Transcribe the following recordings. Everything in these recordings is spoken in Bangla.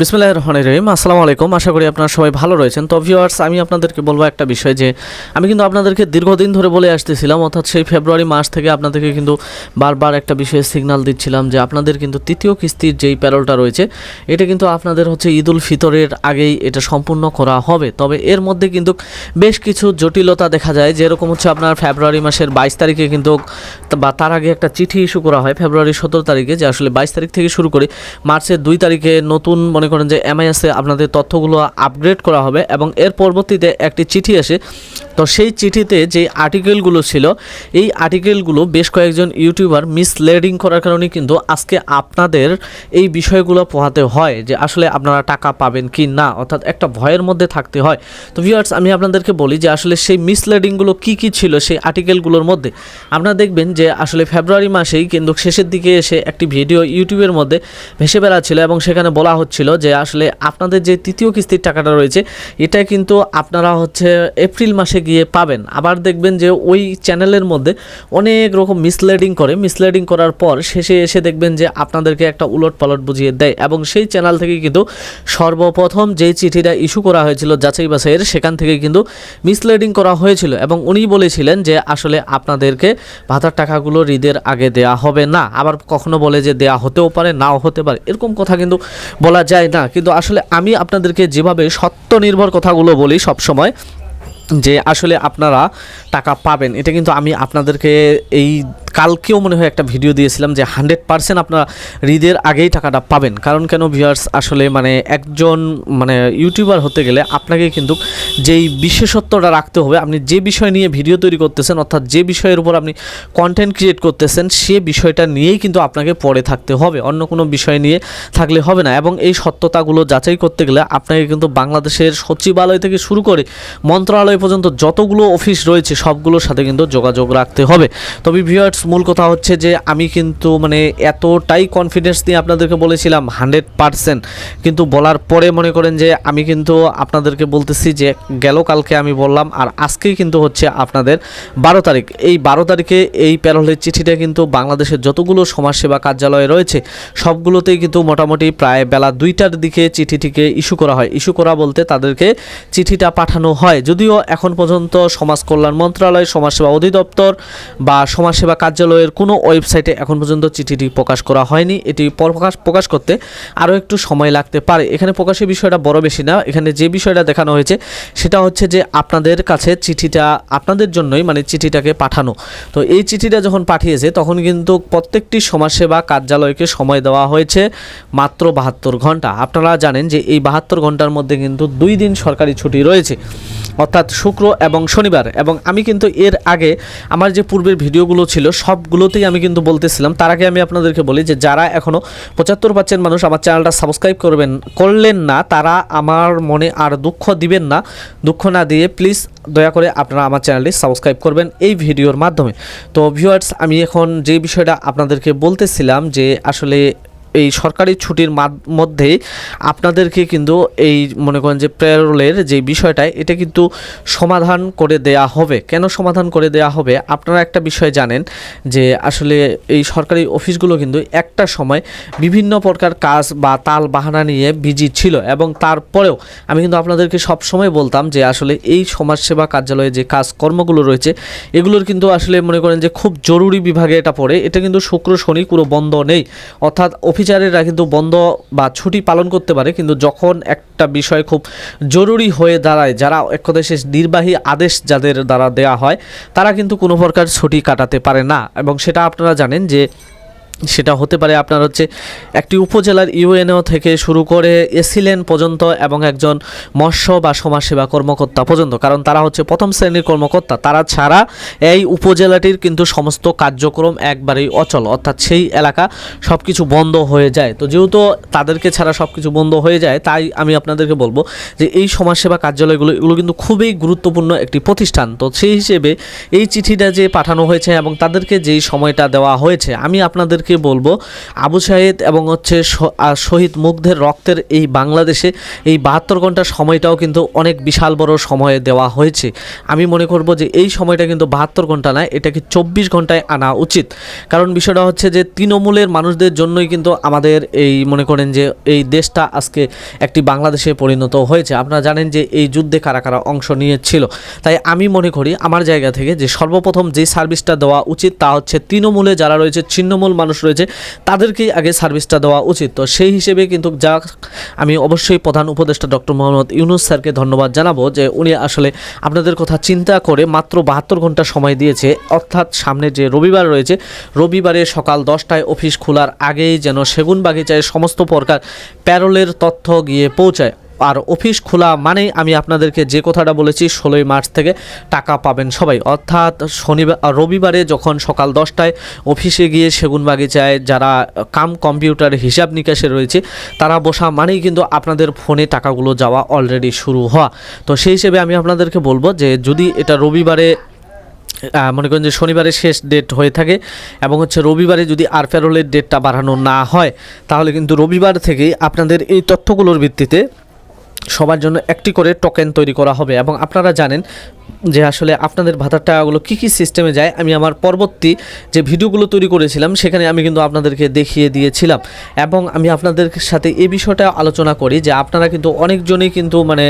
বিসমিল্লাহ রহমান রহিম। আসসালামু আলাইকুম। আশা করি আপনারা সবাই ভালো রয়েছেন। তো ভিউয়ার্স আমি আপনাদেরকে বলব একটা বিষয় যে, আমি কিন্তু আপনাদেরকে দীর্ঘদিন ধরে বলে আসতেছিলাম, অর্থাৎ সেই ফেব্রুয়ারি মাস থেকে আপনাদেরকে কিন্তু বারবার একটা বিষয়ে সিগন্যাল দিচ্ছিলাম যে, আপনাদের কিন্তু তৃতীয় কিস্তির যেই প্যারোলটা রয়েছে, এটা কিন্তু আপনাদের হচ্ছে ঈদ উল ফিতরের আগেই এটা সম্পূর্ণ করা হবে। তবে এর মধ্যে কিন্তু বেশ কিছু জটিলতা দেখা যায়, যেরকম হচ্ছে আপনার ফেব্রুয়ারি মাসের বাইশ তারিখে কিন্তু বা তার আগে একটা চিঠি ইস্যু করা হয় ফেব্রুয়ারি সতেরো তারিখে, যে আসলে বাইশ তারিখ থেকে শুরু করে মার্চের দুই তারিখে নতুন মনে করেন যে এমআইএসে আপনাদের তথ্যগুলো আপগ্রেড করা হবে এবং এর পরবর্তীতে একটি চিঠি আসে। তো সেই চিঠিতে যে আর্টিকেলগুলো ছিল, এই আর্টিকেলগুলো বেশ কয়েকজন ইউটিউবার মিসলেডিং করার কারণে কিন্তু আজকে আপনাদের এই বিষয়গুলো পোহাতে হয় যে আসলে আপনারা টাকা পাবেন কি না, অর্থাৎ একটা ভয়ের মধ্যে থাকতে হয়। তো ভিউয়ার্স আমি আপনাদেরকে বলি যে আসলে সেই মিসলেডিংগুলো কি কি ছিল সেই আর্টিকেলগুলোর মধ্যে? আপনারা দেখবেন যে আসলে ফেব্রুয়ারি মাসেই কিন্তু শেষের দিকে এসে একটি ভিডিও ইউটিউবের মধ্যে ভেসে বেড়াচ্ছিল এবং সেখানে বলা হচ্ছিল যে আসলে আপনাদের যে তৃতীয় কিস্তির টাকাটা রয়েছে, এটা কিন্তু আপনারা হচ্ছে এপ্রিল মাসে গিয়ে পাবেন। আবার দেখবেন যে ওই চ্যানেলের মধ্যে অনেক রকম মিসলেডিং করে। মিসলেডিং করার পর শেষে এসে দেখবেন যে আপনাদেরকে একটা উলট পালট বুঝিয়ে দেয় এবং সেই চ্যানেল থেকে কিন্তু সর্বপ্রথম যে চিঠিটা ইস্যু করা হয়েছিল যাচাই বাছাইয়ের, সেখান থেকে কিন্তু মিসলেডিং করা হয়েছিল এবং উনি বলেছিলেন যে আসলে আপনাদেরকে ভাতার টাকাগুলো ঈদের আগে দেয়া হবে না। আবার কখনো বলে যে দেয়া হতেও পারে, নাও হতে পারে। এরকম কথা কিন্তু বলা যায়। না। কিন্তু আসলে আমি আপনাদেরকে যেভাবে সত্য নির্ভর কথাগুলো বলি সব সময় যে আসলে আপনারা টাকা পাবেন, এটা কিন্তু আমি আপনাদেরকে এই কালকেও মনে হয় একটা ভিডিও দিয়েছিলাম যে হান্ড্রেড পার্সেন্ট আপনারা ঈদের আগেই টাকাটা পাবেন। কারণ কেন ভিউয়ার্স আসলে মানে একজন মানে ইউটিউবার হতে গেলে আপনাকে কিন্তু যেই বিশেষত্বটা রাখতে হবে, আপনি যে বিষয় নিয়ে ভিডিও তৈরি করতেছেন, অর্থাৎ যে বিষয়ের উপর আপনি কন্টেন্ট ক্রিয়েট করতেছেন, সে বিষয়টা নিয়েই কিন্তু আপনাকে পড়ে থাকতে হবে। অন্য কোনো বিষয় নিয়ে থাকলে হবে না। এবং এই সত্যতাগুলো যাচাই করতে গেলে আপনাকে কিন্তু বাংলাদেশের সচিবালয় থেকে শুরু করে মন্ত্রণালয় পর্যন্ত যতগুলো অফিস রয়েছে, সবগুলোর সাথে কিন্তু যোগাযোগ রাখতে হবে। তবে ভিউয়ার্স মূল কথা হচ্ছে যে আমি কিন্তু মানে এতটাই কনফিডেন্স নিয়ে আপনাদেরকে বলেছিলাম হান্ড্রেড পারসেন্ট কিন্তু বলার পরে মনে করেন যে আমি কিন্তু আপনাদেরকে বলতেছি যে গেল কালকে আমি বললাম আর আজকেই কিন্তু হচ্ছে আপনাদের বারো তারিখ। এই বারো তারিখে এই প্যারোলের চিঠিটা কিন্তু বাংলাদেশের যতগুলো সমাজসেবা কার্যালয় রয়েছে, সবগুলোতেই কিন্তু মোটামুটি প্রায় বেলা দুইটার দিকে চিঠিটিকে ইস্যু করা হয়। ইস্যু করা বলতে তাদেরকে চিঠিটা পাঠানো হয়। যদিও এখন পর্যন্ত সমাজ কল্যাণ মন্ত্রণালয় সমাজসেবা অধিদপ্তর বা সমাজসেবা কার্যালয়ের কোনো ওয়েবসাইটে এখন পর্যন্ত চিঠিটি প্রকাশ করা হয়নি। এটি প্রকাশ প্রকাশ করতে আরও একটু সময় লাগতে পারে। এখানে প্রকাশের বিষয়টা বড় বেশি না। এখানে যে বিষয়টা দেখানো হয়েছে, সেটা হচ্ছে যে আপনাদের কাছে চিঠিটা, আপনাদের জন্যই মানে চিঠিটাকে পাঠানো। তো এই চিঠিটা যখন পাঠিয়েছে, তখন কিন্তু প্রত্যেকটি সমাজসেবা কার্যালয়কে সময় দেওয়া হয়েছে মাত্র বাহাত্তর ঘণ্টা। আপনারা জানেন যে এই বাহাত্তর ঘণ্টার মধ্যে কিন্তু দুই দিন সরকারি ছুটি রয়েছে। অর্থাৎ শুক্র এবং শনিবার। এবং আমি কিন্তু এর আগে আমার যে পূর্বের ভিডিওগুলো ছিল, সবগুলোতেই আমি কিন্তু বলতেছিলাম, তার আগে আমি আপনাদেরকে বলি যে যারা এখনও পঁচাত্তর পার্সেন্ট মানুষ আমার চ্যানেলটা সাবস্ক্রাইব করবেন, করলেন না, তারা আমার মনে আর দুঃখ দিবেন না। দুঃখ না দিয়ে প্লিজ দয়া করে আপনারা আমার চ্যানেলটি সাবস্ক্রাইব করবেন এই ভিডিওর মাধ্যমে। তো ভিউয়ার্স আমি এখন যে বিষয়টা আপনাদেরকে বলতেছিলাম যে আসলে এই সরকারি ছুটির মধ্যে আপনাদেরকে কিন্তু এই মনে করেন যে প্রেরোলের যে বিষয়টা এটা কিন্তু সমাধান করে দেয়া হবে। কেন সমাধান করে দেয়া হবে? আপনারা একটা বিষয় জানেন যে আসলে এই সরকারি অফিসগুলো কিন্তু একটা সময় বিভিন্ন প্রকার কাজ বা তাল বাহানা নিয়ে বিজি ছিল এবং তারপরেও আমি কিন্তু আপনাদেরকে সব সময় বলতাম যে আসলে এই সমাজসেবা কার্যালয়ে যে কাজকর্মগুলো রয়েছে, এগুলোর কিন্তু আসলে মনে করেন যে খুব জরুরি বিভাগে এটা পড়ে। এটা কিন্তু শুক্র, শনি, পুরো বন্ধ নেই। অর্থাৎ অফিসারেরা কিন্তু বন্ধ বা ছুটি পালন করতে পারে, কিন্তু যখন একটা বিষয় খুব জরুরি হয়ে দাঁড়ায়, যারা এক কথায় শেষ নির্বাহী আদেশ যাদের দ্বারা দেয়া হয়, তারা কিন্তু কোনো প্রকার ছুটি কাটাতে পারে না। এবং সেটা আপনারা জানেন যে সেটা হতে পারে আপনার হচ্ছে একটি উপজেলার ইউএনও থেকে শুরু করে এসিলেন পর্যন্ত এবং একজন মৎস্য বা সমাজসেবা কর্মকর্তা পর্যন্ত। কারণ তারা হচ্ছে প্রথম শ্রেণির কর্মকর্তা। তারা ছাড়া এই উপজেলাটির কিন্তু সমস্ত কার্যক্রম একবারেই অচল। অর্থাৎ সেই এলাকা সব কিছু বন্ধ হয়ে যায়। তো যেহেতু তাদেরকে ছাড়া সব কিছু বন্ধ হয়ে যায়, তাই আমি আপনাদেরকে বলব যে এই সমাজসেবা কার্যালয়গুলো, এগুলো কিন্তু খুবই গুরুত্বপূর্ণ একটি প্রতিষ্ঠান। তো সেই হিসেবে এই চিঠিটা যে পাঠানো হয়েছে এবং তাদেরকে যেই সময়টা দেওয়া হয়েছে, আমি আপনাদেরকে আপনাদেরকে বলব? আবু সাইদ এবং হচ্ছে শহীদ মুগ্ধের রক্তের এই বাংলাদেশে এই বাহাত্তর ঘণ্টার সময়টাও কিন্তু অনেক বিশাল বড় সময় দেওয়া হয়েছে। আমি মনে করব যে এই সময়টা কিন্তু বাহাত্তর ঘণ্টা নয় এটাকে চব্বিশ ঘন্টায় আনা উচিত। কারণ বিষয়টা হচ্ছে যে তৃণমূলের মানুষদের জন্যই কিন্তু আমাদের এই মনে করেন যে এই দেশটা আজকে একটি বাংলাদেশে পরিণত হয়েছে। আপনারা জানেন যে এই যুদ্ধে কারা কারা অংশ নিয়েছিল। তাই আমি মনে করি, আমার জায়গা থেকে যে সর্বপ্রথম যে সার্ভিসটা দেওয়া উচিত তা হচ্ছে তৃণমূলে যারা রয়েছে, ছিন্নমূল মানুষ রয়েছে, তাদেরকেই আগে সার্ভিসটা দেওয়া উচিত। তো সেই হিসেবে কিন্তু যা আমি অবশ্যই প্রধান উপদেষ্টা ডক্টর মোহাম্মদ ইউনুস স্যারকে ধন্যবাদ জানাব যে উনি আসলে আপনাদের কথা চিন্তা করে মাত্র বাহাত্তর ঘণ্টা সময় দিয়েছে। অর্থাৎ সামনে যে রবিবার রয়েছে, রবিবারে সকাল দশটায় অফিস খোলার আগেই যেন সেগুন বাগিচায় সমস্ত প্রকার প্যারোলের তথ্য গিয়ে পৌঁছায়। আর অফিস খোলা মানেই আমি আপনাদেরকে যে কথাটা বলেছি, ষোলোই মার্চ থেকে টাকা পাবেন সবাই। অর্থাৎ শনিবার রবিবারে যখন সকাল দশটায় অফিসে গিয়ে সেগুন বাগিচায় যারা কাম কম্পিউটার হিসাব নিকাশে রয়েছে, তারা বসা মানেই কিন্তু আপনাদের ফোনে টাকাগুলো যাওয়া অলরেডি শুরু হওয়া। তো সেই হিসেবে আমি আপনাদেরকে বলব যে যদি এটা রবিবারে মনে করেন যে শনিবারে শেষ ডেট হয়ে থাকে এবং হচ্ছে রবিবারে যদি আর প্যারোলের ডেটটা বাড়ানো না হয়, তাহলে কিন্তু রবিবার থেকেই আপনাদের এই তথ্যগুলোর ভিত্তিতে সবার জন্য একটি করে টোকেন তৈরি করা হবে এবং আপনারা জানেন যে আসলে আপনাদের ভাতার টাকাগুলো কী কী সিস্টেমে যায়, আমি আমার পরবর্তী যে ভিডিওগুলো তৈরি করেছিলাম, সেখানে আমি কিন্তু আপনাদেরকে দেখিয়ে দিয়েছিলাম। এবং আমি আপনাদের সাথে এ বিষয়টা আলোচনা করি যে আপনারা কিন্তু অনেকজনই কিন্তু মানে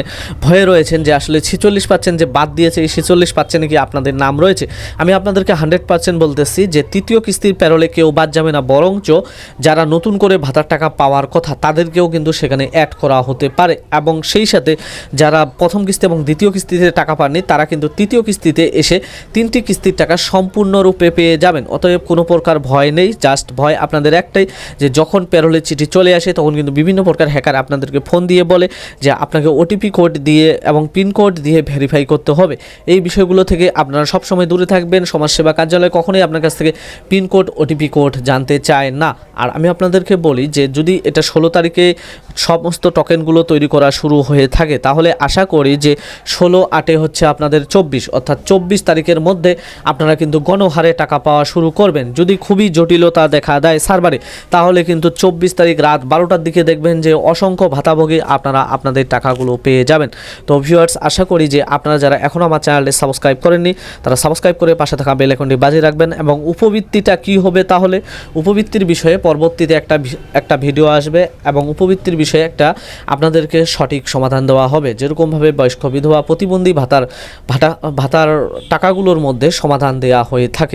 ভয়ে রয়েছেন যে আসলে ছেচল্লিশ পার্সেন্ট যে বাদ দিয়েছে, এই ছেচল্লিশ পার্সেন্টে কি আপনাদের নাম রয়েছে? আমি আপনাদেরকে হান্ড্রেড পার্সেন্ট বলতেছি যে তৃতীয় কিস্তির প্যারোলে কেউ বাদ যাবে না, বরঞ্চ যারা নতুন করে ভাতার টাকা পাওয়ার কথা, তাদেরকেও কিন্তু সেখানে অ্যাড করা হতে পারে। এবং সেই সাথে যারা প্রথম কিস্তি এবং দ্বিতীয় কিস্তিতে টাকা পাননি, তারা কিন্তু তৃতীয় কিস্তিতে এসে তিনটি কিস্তির টাকা সম্পূর্ণরূপে পেয়ে যাবেন। অতএব কোনো প্রকার ভয় নেই জাস্ট ভয় আপনাদের একটাই যে যখন প্যারোলের চিঠি চলে আসে, তখন কিন্তু বিভিন্ন প্রকার হ্যাকার আপনাদেরকে ফোন দিয়ে বলে যে আপনাকে ওটিপি কোড দিয়ে এবং পিন কোড দিয়ে ভেরিফাই করতে হবে। এই বিষয়গুলো থেকে আপনারা সবসময় দূরে থাকবেন। সমাজসেবা কার্যালয় কখনোই আপনার কাছ থেকে পিন কোড ওটিপি কোড জানতে চায় না। আর আমি আপনাদেরকে বলি যে যদি এটা ষোলো তারিখে সমস্ত টোকেনগুলো তৈরি করা শুরু হয়ে থাকে। তাহলে আশা করি যে ষোলো আটে হচ্ছে আপনাদের চব্বিশ, অর্থাৎ চব্বিশ তারিখের মধ্যে আপনারা কিন্তু গণহারে টাকা পাওয়া শুরু করবেন। যদি খুবই জটিলতা দেখা দেয় সার্ভারে, তাহলে কিন্তু চব্বিশ তারিখ রাত বারোটার দিকে দেখবেন যে অসংখ্য ভাতাভোগী আপনারা আপনাদের টাকাগুলো পেয়ে যাবেন। তো ভিউয়ার্স আশা করি যে আপনারা যারা এখনও আমার চ্যানেলটি সাবস্ক্রাইব করেননি, তারা সাবস্ক্রাইব করে পাশে থাকা বেল আইকনটি বাজিয়ে রাখবেন এবং উপবৃত্তিটা কি হবে তাহলে? উপবৃত্তির বিষয়ে পরবর্তীতে একটা একটা ভিডিও আসবে এবং উপবৃত্তির বিষয়ে একটা আপনাদেরকে সঠিক সমাধান দেওয়া হবে। যেরকমভাবে বয়স্ক বিধবা প্রতিবন্ধী ভাতার ভাতা ভাতার টাকাগুলোর মধ্যে সমাধান দেওয়া হয়ে থাকে।